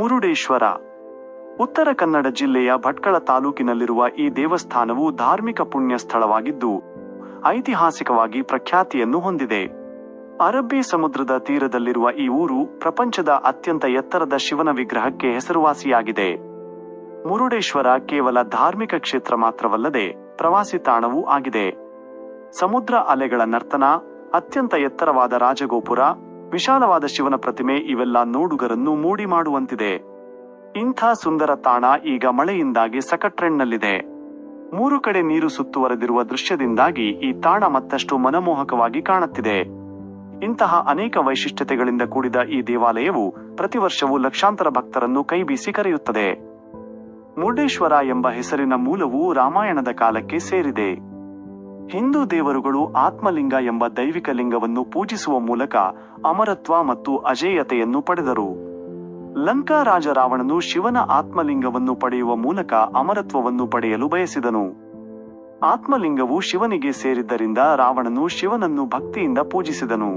ಮುರುಡೇಶ್ವರ. ಉತ್ತರ ಕನ್ನಡ ಜಿಲ್ಲೆಯ ಭಟ್ಕಳ ತಾಲೂಕಿನಲ್ಲಿರುವ ಈ ದೇವಸ್ಥಾನವು ಧಾರ್ಮಿಕ ಪುಣ್ಯ ಸ್ಥಳವಾಗಿದ್ದು, ಐತಿಹಾಸಿಕವಾಗಿ ಪ್ರಖ್ಯಾತಿಯನ್ನು ಹೊಂದಿದೆ. ಅರಬ್ಬಿ ಸಮುದ್ರದ ತೀರದಲ್ಲಿರುವ ಈ ಊರು ಪ್ರಪಂಚದ ಅತ್ಯಂತ ಎತ್ತರದ ಶಿವನ ವಿಗ್ರಹಕ್ಕೆ ಹೆಸರುವಾಸಿಯಾಗಿದೆ. ಮುರುಡೇಶ್ವರ ಕೇವಲ ಧಾರ್ಮಿಕ ಕ್ಷೇತ್ರ ಮಾತ್ರವಲ್ಲದೆ ಪ್ರವಾಸಿ ತಾಣವೂ ಆಗಿದೆ. ಸಮುದ್ರ ಅಲೆಗಳ ನರ್ತನ, ಅತ್ಯಂತ ಎತ್ತರವಾದ ರಾಜಗೋಪುರ ವಿಶಾಲವಾದ ಶಿವನ ಪ್ರತಿಮೆ ಇವೆಲ್ಲ ನೋಡುಗರನ್ನು ಮೂಡಿ ಮಾಡುವಂತಿದೆ. ಇಂಥ ಸುಂದರ ತಾಣ ಈಗ ಮಳೆಯಿಂದಾಗಿ ಸಕಟ್ರೆಂಡ್ನಲ್ಲಿದೆ ಮೂರು ಕಡೆ ನೀರು ಸುತ್ತುವರೆದಿರುವ ದೃಶ್ಯದಿಂದಾಗಿ ಈ ತಾಣ ಮತ್ತಷ್ಟು ಮನಮೋಹಕವಾಗಿ ಕಾಣುತ್ತಿದೆ. ಇಂತಹ ಅನೇಕ ವೈಶಿಷ್ಟ್ಯತೆಗಳಿಂದ ಕೂಡಿದ ಈ ದೇವಾಲಯವು ಪ್ರತಿ ವರ್ಷವೂ ಲಕ್ಷಾಂತರ ಭಕ್ತರನ್ನು ಕೈಬೀಸಿ ಕರೆಯುತ್ತದೆ. ಮುರುಡೇಶ್ವರ ಎಂಬ ಹೆಸರಿನ ಮೂಲವು ರಾಮಾಯಣದ ಕಾಲಕ್ಕೆ ಸೇರಿದೆ. ಹಿಂದೂ ದೇವರುಗಳು ಆತ್ಮಲಿಂಗ ಎಂಬ ದೈವಿಕ ಲಿಂಗವನ್ನು ಪೂಜಿಸುವ ಮೂಲಕ ಅಮರತ್ವ ಮತ್ತು ಅಜೇಯತೆಯನ್ನು ಪಡೆದರು. ಲಂಕಾ ರಾಜ ರಾವಣನು ಶಿವನ ಆತ್ಮಲಿಂಗವನ್ನು ಪಡೆಯುವ ಮೂಲಕ ಅಮರತ್ವವನ್ನು ಪಡೆಯಲು ಬಯಸಿದನು. ಆತ್ಮಲಿಂಗವು ಶಿವನಿಗೆ ಸೇರಿದ್ದರಿಂದ ರಾವಣನು ಶಿವನನ್ನು ಭಕ್ತಿಯಿಂದ ಪೂಜಿಸಿದನು.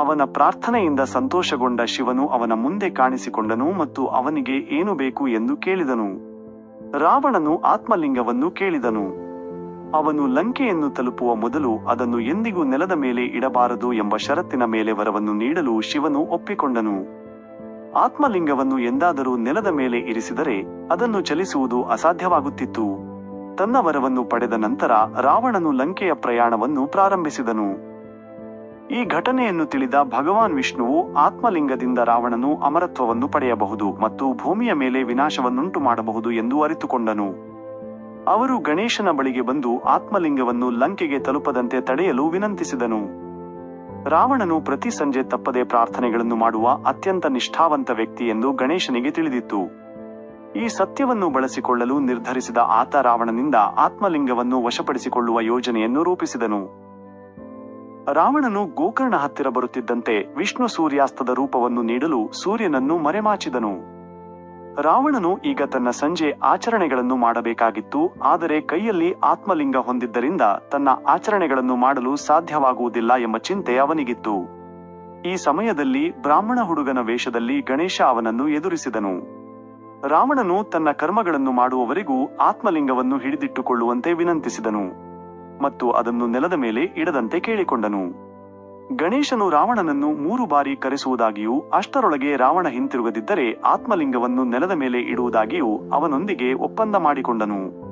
ಅವನ ಪ್ರಾರ್ಥನೆಯಿಂದ ಸಂತೋಷಗೊಂಡ ಶಿವನು ಅವನ ಮುಂದೆ ಕಾಣಿಸಿಕೊಂಡನು ಮತ್ತು ಅವನಿಗೆ ಏನು ಬೇಕು ಎಂದು ಕೇಳಿದನು. ರಾವಣನು ಆತ್ಮಲಿಂಗವನ್ನು ಕೇಳಿದನು. ಅವನು ಲಂಕೆಯನ್ನು ತಲುಪುವ ಮೊದಲು ಅದನ್ನು ಎಂದಿಗೂ ನೆಲದ ಮೇಲೆ ಇಡಬಾರದು ಎಂಬ ಷರತ್ತಿನ ಮೇಲೆ ವರವನ್ನು ನೀಡಲು ಶಿವನು ಒಪ್ಪಿಕೊಂಡನು. ಆತ್ಮಲಿಂಗವನ್ನು ಎಂದಾದರೂ ನೆಲದ ಮೇಲೆ ಇರಿಸಿದರೆ ಅದನ್ನು ಚಲಿಸುವುದು ಅಸಾಧ್ಯವಾಗುತ್ತಿತ್ತು. ತನ್ನ ವರವನ್ನು ಪಡೆದ ನಂತರ ರಾವಣನು ಲಂಕೆಯ ಪ್ರಯಾಣವನ್ನು ಪ್ರಾರಂಭಿಸಿದನು. ಈ ಘಟನೆಯನ್ನು ತಿಳಿದ ಭಗವಾನ್ ವಿಷ್ಣುವು ಆತ್ಮಲಿಂಗದಿಂದ ರಾವಣನು ಅಮರತ್ವವನ್ನು ಪಡೆಯಬಹುದು ಮತ್ತು ಭೂಮಿಯ ಮೇಲೆ ವಿನಾಶವನ್ನುಂಟು ಮಾಡಬಹುದು ಎಂದು ಅರಿತುಕೊಂಡನು. ಅವರು ಗಣೇಶನ ಬಳಿಗೆ ಬಂದು ಆತ್ಮಲಿಂಗವನ್ನು ಲಂಕೆಗೆ ತಲುಪದಂತೆ ತಡೆಯಲು ವಿನಂತಿಸಿದನು. ರಾವಣನು ಪ್ರತಿ ಸಂಜೆ ತಪ್ಪದೆ ಪ್ರಾರ್ಥನೆಗಳನ್ನು ಮಾಡುವ ಅತ್ಯಂತ ನಿಷ್ಠಾವಂತ ವ್ಯಕ್ತಿ ಎಂದು ಗಣೇಶನಿಗೆ ತಿಳಿದಿತ್ತು. ಈ ಸತ್ಯವನ್ನು ಬಳಸಿಕೊಳ್ಳಲು ನಿರ್ಧರಿಸಿದ ಆತ ರಾವಣನಿಂದ ಆತ್ಮಲಿಂಗವನ್ನು ವಶಪಡಿಸಿಕೊಳ್ಳುವ ಯೋಜನೆಯನ್ನು ರೂಪಿಸಿದನು. ರಾವಣನು ಗೋಕರ್ಣ ಹತ್ತಿರ ಬರುತ್ತಿದ್ದಂತೆ ವಿಷ್ಣು ಸೂರ್ಯಾಸ್ತದ ರೂಪವನ್ನು ನೀಡಲು ಸೂರ್ಯನನ್ನು ಮರೆಮಾಚಿದನು. ರಾವಣನು ಈಗ ತನ್ನ ಸಂಜೆ ಆಚರಣೆಗಳನ್ನು ಮಾಡಬೇಕಾಗಿತ್ತು, ಆದರೆ ಕೈಯಲ್ಲಿ ಆತ್ಮಲಿಂಗ ಹೊಂದಿದ್ದರಿಂದ ತನ್ನ ಆಚರಣೆಗಳನ್ನು ಮಾಡಲು ಸಾಧ್ಯವಾಗುವುದಿಲ್ಲ ಎಂಬ ಚಿಂತೆ ಅವನಿಗಿತ್ತು. ಈ ಸಮಯದಲ್ಲಿ ಬ್ರಾಹ್ಮಣ ಹುಡುಗನ ವೇಷದಲ್ಲಿ ಗಣೇಶ ಅವನನ್ನು ಎದುರಿಸಿದನು. ರಾವಣನು ತನ್ನ ಕರ್ಮಗಳನ್ನು ಮಾಡುವವರೆಗೂ ಆತ್ಮಲಿಂಗವನ್ನು ಹಿಡಿದಿಟ್ಟುಕೊಳ್ಳುವಂತೆ ವಿನಂತಿಸಿದನು ಮತ್ತು ಅದನ್ನು ನೆಲದ ಮೇಲೆ ಇಡದಂತೆ ಕೇಳಿಕೊಂಡನು. ಗಣೇಶನು ರಾವಣನನ್ನು ಮೂರು ಬಾರಿ ಕರೆಸುವುದಾಗಿಯೂ, ಅಷ್ಟರೊಳಗೆ ರಾವಣ ಹಿಂತಿರುಗದಿದ್ದರೆ ಆತ್ಮಲಿಂಗವನ್ನು ನೆಲದ ಮೇಲೆ ಇಡುವುದಾಗಿಯೂ ಅವನೊಂದಿಗೆ ಒಪ್ಪಂದ ಮಾಡಿಕೊಂಡನು.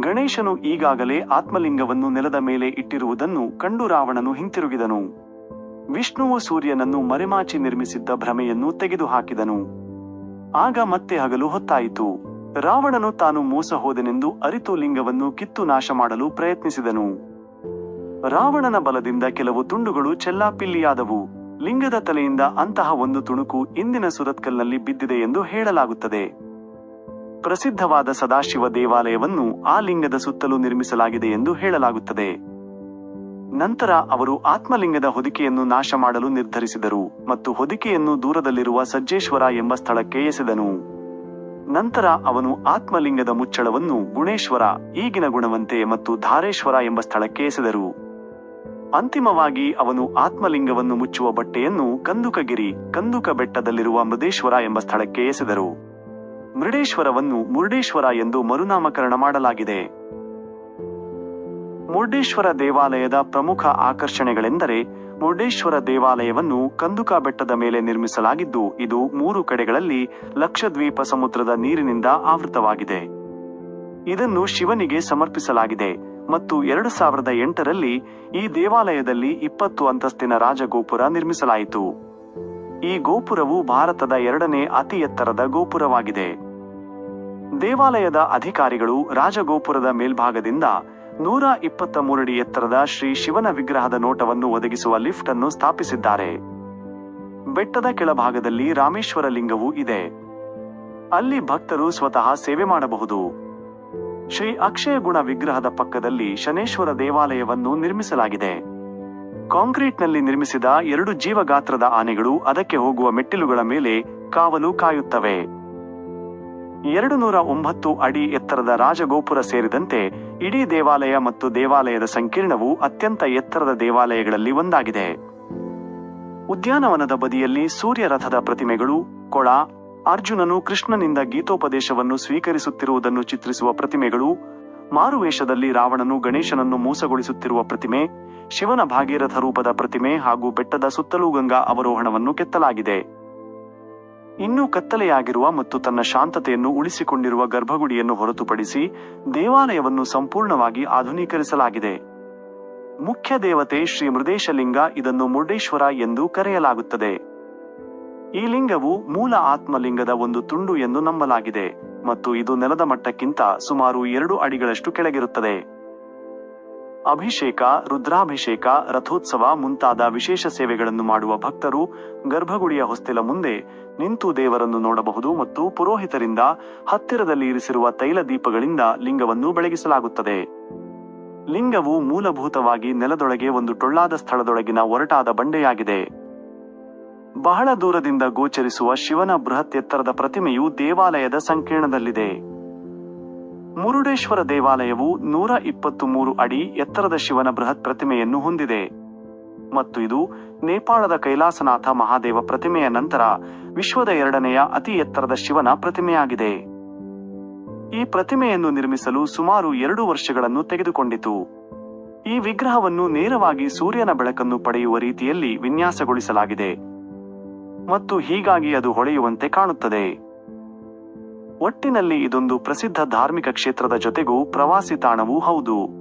ಗಣೇಶನು ಈಗಾಗಲೇ ಆತ್ಮಲಿಂಗವನ್ನು ನೆಲದ ಮೇಲೆ ಇಟ್ಟಿರುವುದನ್ನು ಕಂಡು ರಾವಣನು ಹಿಂತಿರುಗಿದನು. ವಿಷ್ಣುವು ಸೂರ್ಯನನ್ನು ಮರೆಮಾಚಿ ನಿರ್ಮಿಸಿದ್ದ ಭ್ರಮೆಯನ್ನು ತೆಗೆದುಹಾಕಿದನು. ಆಗ ಮತ್ತೆ ಹಗಲು ಹೊತ್ತಾಯಿತು. ರಾವಣನು ತಾನು ಮೋಸ ಹೋದನೆಂದು ಅರಿತು ಲಿಂಗವನ್ನು ಕಿತ್ತು ನಾಶ ಮಾಡಲು ಪ್ರಯತ್ನಿಸಿದನು. ರಾವಣನ ಬಲದಿಂದ ಕೆಲವು ತುಂಡುಗಳು ಚೆಲ್ಲಾಪಿಲ್ಲಿಯಾದವು. ಲಿಂಗದ ತಲೆಯಿಂದ ಅಂತಹ ಒಂದು ತುಣುಕು ಇಂದಿನ ಸುರತ್ಕಲ್ನಲ್ಲಿ ಬಿದ್ದಿದೆ ಎಂದು ಹೇಳಲಾಗುತ್ತದೆ. ಪ್ರಸಿದ್ಧವಾದ ಸದಾಶಿವ ದೇವಾಲಯವನ್ನು ಆ ಲಿಂಗದ ಸುತ್ತಲೂ ನಿರ್ಮಿಸಲಾಗಿದೆ ಎಂದು ಹೇಳಲಾಗುತ್ತದೆ. ನಂತರ ಅವರು ಆತ್ಮಲಿಂಗದ ಹೊದಿಕೆಯನ್ನು ನಾಶ ಮಾಡಲು ನಿರ್ಧರಿಸಿದರು ಮತ್ತು ಹೊದಿಕೆಯನ್ನು ದೂರದಲ್ಲಿರುವ ಸಜ್ಜೇಶ್ವರ ಎಂಬ ಸ್ಥಳಕ್ಕೆ ಎಸೆದನು. ನಂತರ ಅವನು ಆತ್ಮಲಿಂಗದ ಮುಚ್ಚಳವನ್ನು ಗುಣೇಶ್ವರ, ಈಗಿನ ಗುಣವಂತೆ ಮತ್ತು ಧಾರೇಶ್ವರ ಎಂಬ ಸ್ಥಳಕ್ಕೆ ಎಸೆದರು. ಅಂತಿಮವಾಗಿ ಅವನು ಆತ್ಮಲಿಂಗವನ್ನು ಮುಚ್ಚುವ ಬಟ್ಟೆಯನ್ನು ಕಂದುಕಗಿರಿ, ಕಂದುಕ ಬೆಟ್ಟದಲ್ಲಿರುವ ಮೃದೇಶ್ವರ ಎಂಬ ಸ್ಥಳಕ್ಕೆ ಎಸೆದರು. ಮೃಡೇಶ್ವರವನ್ನು ಮುರುಡೇಶ್ವರ ಎಂದು ಮರುನಾಮಕರಣ ಮಾಡಲಾಗಿದೆ. ಮುರುಡೇಶ್ವರ ದೇವಾಲಯದ ಪ್ರಮುಖ ಆಕರ್ಷಣೆಗಳೆಂದರೆ, ಮುರುಡೇಶ್ವರ ದೇವಾಲಯವನ್ನು ಕಂದುಕ ಬೆಟ್ಟದ ಮೇಲೆ ನಿರ್ಮಿಸಲಾಗಿದ್ದು, ಇದು ಮೂರು ಕಡೆಗಳಲ್ಲಿ ಲಕ್ಷದ್ವೀಪ ಸಮುದ್ರದ ನೀರಿನಿಂದ ಆವೃತವಾಗಿದೆ. ಇದನ್ನು ಶಿವನಿಗೆ ಸಮರ್ಪಿಸಲಾಗಿದೆ. ಮತ್ತು ಎರಡು ಸಾವಿರದ ಎಂಟರಲ್ಲಿ ಈ ದೇವಾಲಯದಲ್ಲಿ ಇಪ್ಪತ್ತು ಅಂತಸ್ತಿನ ರಾಜಗೋಪುರ ನಿರ್ಮಿಸಲಾಯಿತು. ಈ ಗೋಪುರವು ಭಾರತದ ಎರಡನೇ ಅತಿ ಎತ್ತರದ ಗೋಪುರವಾಗಿದೆ. ದೇವಾಲಯದ ಅಧಿಕಾರಿಗಳು ರಾಜಗೋಪುರದ ಮೇಲ್ಭಾಗದಿಂದ ನೂರ ಇಪ್ಪತ್ತ ಮೂರಡಿ ಎತ್ತರದ ಶ್ರೀ ಶಿವನ ವಿಗ್ರಹದ ನೋಟವನ್ನು ಒದಗಿಸುವ ಲಿಫ್ಟ್ ಅನ್ನು ಸ್ಥಾಪಿಸಿದ್ದಾರೆ. ಬೆಟ್ಟದ ಕೆಳಭಾಗದಲ್ಲಿ ರಾಮೇಶ್ವರ ಲಿಂಗವೂ ಇದೆ. ಅಲ್ಲಿ ಭಕ್ತರು ಸ್ವತಃ ಸೇವೆ ಮಾಡಬಹುದು. ಶ್ರೀ ಅಕ್ಷಯ ಗುಣ ವಿಗ್ರಹದ ಪಕ್ಕದಲ್ಲಿ ಶನೇಶ್ವರ ದೇವಾಲಯವನ್ನು ನಿರ್ಮಿಸಲಾಗಿದೆ. ಕಾಂಕ್ರೀಟ್ನಲ್ಲಿ ನಿರ್ಮಿಸಿದ ಎರಡು ಜೀವಗಾತ್ರದ ಆನೆಗಳು ಅದಕ್ಕೆ ಹೋಗುವ ಮೆಟ್ಟಿಲುಗಳ ಮೇಲೆ ಕಾವಲು ಕಾಯುತ್ತವೆ. ಎರಡು ನೂರ ಒಂಬತ್ತು ಅಡಿ ಎತ್ತರದ ರಾಜಗೋಪುರ ಸೇರಿದಂತೆ ಇಡೀ ದೇವಾಲಯ ಮತ್ತು ದೇವಾಲಯದ ಸಂಕೀರ್ಣವು ಅತ್ಯಂತ ಎತ್ತರದ ದೇವಾಲಯಗಳಲ್ಲಿ ಒಂದಾಗಿದೆ. ಉದ್ಯಾನವನದ ಬದಿಯಲ್ಲಿ ಸೂರ್ಯರಥದ ಪ್ರತಿಮೆಗಳು, ಕೊಳ ಅರ್ಜುನನು ಕೃಷ್ಣನಿಂದ ಗೀತೋಪದೇಶವನ್ನು ಸ್ವೀಕರಿಸುತ್ತಿರುವುದನ್ನು ಚಿತ್ರಿಸುವ ಪ್ರತಿಮೆಗಳು, ಮಾರುವೇಷದಲ್ಲಿ ರಾವಣನು ಗಣೇಶನನ್ನು ಮೋಸಗೊಳಿಸುತ್ತಿರುವ ಪ್ರತಿಮೆ, ಶಿವನ ಭಾಗೀರಥ ರೂಪದ ಪ್ರತಿಮೆ ಹಾಗೂ ಬೆಟ್ಟದ ಸುತ್ತಲೂ ಗಂಗಾ ಅವರೋಹಣವನ್ನು ಕೆತ್ತಲಾಗಿದೆ. ಇನ್ನೂ ಕತ್ತಲೆಯಾಗಿರುವ ಮತ್ತು ತನ್ನ ಶಾಂತತೆಯನ್ನು ಉಳಿಸಿಕೊಂಡಿರುವ ಗರ್ಭಗುಡಿಯನ್ನು ಹೊರತುಪಡಿಸಿ ದೇವಾಲಯವನ್ನು ಸಂಪೂರ್ಣವಾಗಿ ಆಧುನೀಕರಿಸಲಾಗಿದೆ. ಮುಖ್ಯ ದೇವತೆ ಶ್ರೀ ಮೃದೇಶಲಿಂಗ ಇದನ್ನು ಮುರ್ಡೇಶ್ವರ ಎಂದು ಕರೆಯಲಾಗುತ್ತದೆ. ಈ ಲಿಂಗವು ಮೂಲ ಆತ್ಮಲಿಂಗದ ಒಂದು ತುಂಡು ಎಂದು ನಂಬಲಾಗಿದೆ ಮತ್ತು ಇದು ನೆಲದ ಮಟ್ಟಕ್ಕಿಂತ ಸುಮಾರು ಎರಡು ಅಡಿಗಳಷ್ಟು ಕೆಳಗಿರುತ್ತದೆ. ಅಭಿಷೇಕ, ರುದ್ರಾಭಿಷೇಕ, ರಥೋತ್ಸವ ಮುಂತಾದ ವಿಶೇಷ ಸೇವೆಗಳನ್ನು ಮಾಡುವ ಭಕ್ತರು ಗರ್ಭಗುಡಿಯ ಹೊಸ್ತಿಲ ಮುಂದೆ ನಿಂತು ದೇವರನ್ನು ನೋಡಬಹುದು ಮತ್ತು ಪುರೋಹಿತರಿಂದ ಹತ್ತಿರದಲ್ಲಿ ಇರಿಸಿರುವ ತೈಲ ದೀಪಗಳಿಂದ ಲಿಂಗವನ್ನು ಬೆಳಗಿಸಲಾಗುತ್ತದೆ. ಲಿಂಗವು ಮೂಲಭೂತವಾಗಿ ನೆಲದೊಳಗೆ ಒಂದು ಟೊಳ್ಳಾದ ಸ್ಥಳದೊಳಗಿನ ಒರಟಾದ ಬಂಡೆಯಾಗಿದೆ. ಬಹಳ ದೂರದಿಂದ ಗೋಚರಿಸುವ ಶಿವನ ಬೃಹತ್ ಎತ್ತರದ ಪ್ರತಿಮೆಯು ದೇವಾಲಯದ ಸಂಕೀರ್ಣದಲ್ಲಿದೆ. ಮುರುಡೇಶ್ವರ ದೇವಾಲಯವು ನೂರ ಇಪ್ಪತ್ತು ಮೂರು ಅಡಿ ಎತ್ತರದ ಶಿವನ ಬೃಹತ್ ಪ್ರತಿಮೆಯನ್ನು ಹೊಂದಿದೆ. ಮತ್ತು ಇದು ನೇಪಾಳದ ಕೈಲಾಸನಾಥ ಮಹಾದೇವ ಪ್ರತಿಮೆಯ ನಂತರ ವಿಶ್ವದ ಎರಡನೆಯ ಅತಿ ಎತ್ತರದ ಶಿವನ ಪ್ರತಿಮೆಯಾಗಿದೆ. ಈ ಪ್ರತಿಮೆಯನ್ನು ನಿರ್ಮಿಸಲು ಸುಮಾರು ಎರಡು ವರ್ಷಗಳನ್ನು ತೆಗೆದುಕೊಂಡಿತು. ಈ ವಿಗ್ರಹವನ್ನು ನೇರವಾಗಿ ಸೂರ್ಯನ ಬೆಳಕನ್ನು ಪಡೆಯುವ ರೀತಿಯಲ್ಲಿ ವಿನ್ಯಾಸಗೊಳಿಸಲಾಗಿದೆ. ಮತ್ತು ಹೀಗಾಗಿ ಅದು ಹೊಳೆಯುವಂತೆ ಕಾಣುತ್ತದೆ. ಒಟ್ಟಿನಲ್ಲಿ ಇದೊಂದು ಪ್ರಸಿದ್ಧ ಧಾರ್ಮಿಕ ಕ್ಷೇತ್ರದ ಜೊತೆಗೂ ಪ್ರವಾಸಿ ತಾಣವೂ ಹೌದು.